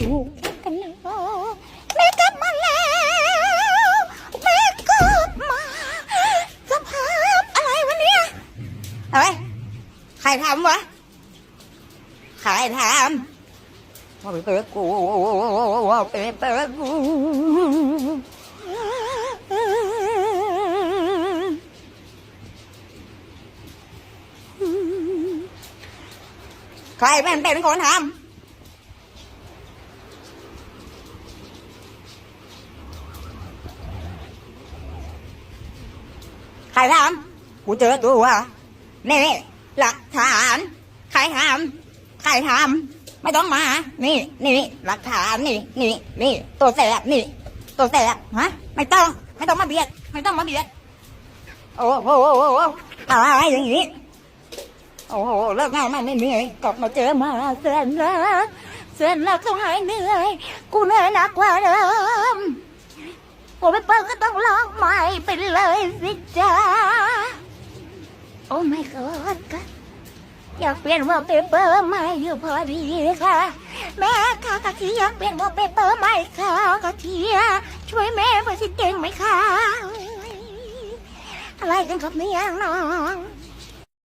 ดูกันนะแม่กลับมาแล้วแม่กลับมาสภาพอะไรวะเนี่ยอะไรใครทำวะใครทำว่าไปเปิดกูว่าไปเปิดกูใครเป็นเป็นคนทำ รทำกูเจอตัวนี่หลักฐานใครทำใครทำไม่ต้องมา นี่นี่หลักฐานนี่นี่นี่ตัวแสบนี่ตัวแสบฮะไม่ต้อง ไม่ต้องมาเบียด ไม่ต้องมาเบียด โอ้โหอะไรอย่างนี้โอ้โหเลิกงานมาเหนื่อยกลับมาเจอมาเส้นละเส้นละเขาหายเหนื่อยกูเหนื่อยหนักกว่าเดิม ผมไม่เปิดก็ต้องร้องใหม่ไปเลยสิจ้าโอ้ไม่กอดก็อยากเปลี่ยนว่าเปเปอร์ใหม่อยู่พอดีค่ะ แม่ค่ะกะทิอยากเปลี่ยนว่าเปเปอร์ใหม่ค่ะกะทิช่วยแม่พื่อสิเก่งไหมคะอะไรกันครับเนี่ยน้อง